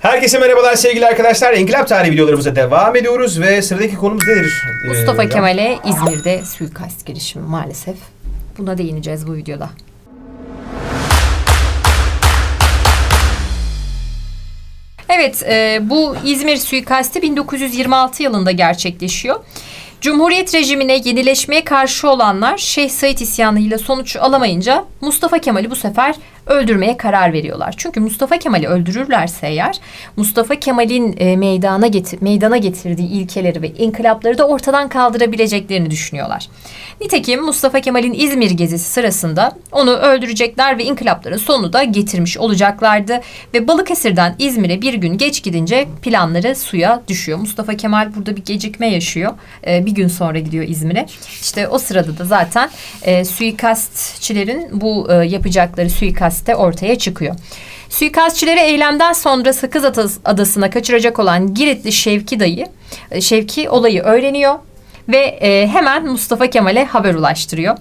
Herkese merhabalar sevgili arkadaşlar. İnkılap tarihi videolarımıza devam ediyoruz ve sıradaki konumuz nedir? Mustafa Ee, Kemal'e İzmir'de suikast girişimi maalesef. Buna değineceğiz bu videoda. Evet, e, bu İzmir suikasti 1926 yılında gerçekleşiyor. Cumhuriyet rejimine yenileşmeye karşı olanlar Şeyh Said isyanıyla sonuç alamayınca Mustafa Kemal'i bu sefer öldürmeye karar veriyorlar. Çünkü Mustafa Kemal'i öldürürlerse eğer Mustafa Kemal'in e, meydana getir meydana getirdiği ilkeleri ve inkılapları da ortadan kaldırabileceklerini düşünüyorlar. Nitekim Mustafa Kemal'in İzmir gezisi sırasında onu öldürecekler ve inkılapların sonunu da getirmiş olacaklardı ve Balıkesir'den İzmir'e bir gün geç gidince planları suya düşüyor. Mustafa Kemal burada bir gecikme yaşıyor. E, bir gün sonra gidiyor İzmir'e. İşte o sırada da zaten e, suikastçilerin bu e, yapacakları suikaste ortaya çıkıyor. Suikastçileri eylemden sonra Sakız Adası'na kaçıracak olan Giritli Şevki dayı, e, Şevki olayı öğreniyor ve e, hemen Mustafa Kemal'e haber ulaştırıyor.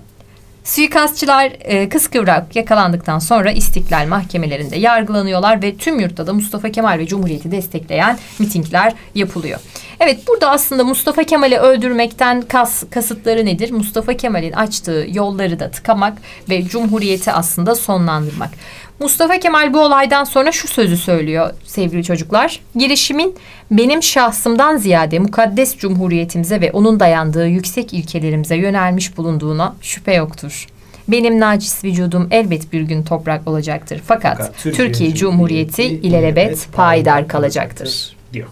Suikastçılar e, kıskıvrak yakalandıktan sonra istiklal mahkemelerinde yargılanıyorlar ve tüm yurtta da Mustafa Kemal ve Cumhuriyeti destekleyen mitingler yapılıyor. Evet burada aslında Mustafa Kemal'i öldürmekten kas, kasıtları nedir? Mustafa Kemal'in açtığı yolları da tıkamak ve Cumhuriyeti aslında sonlandırmak. Mustafa Kemal bu olaydan sonra şu sözü söylüyor sevgili çocuklar. Girişimin benim şahsımdan ziyade mukaddes cumhuriyetimize ve onun dayandığı yüksek ilkelerimize yönelmiş bulunduğuna şüphe yoktur. Benim nacis vücudum elbet bir gün toprak olacaktır. Fakat, Fakat Türkiye, Cumhuriyeti ilelebet payidar kalacaktır. diyor.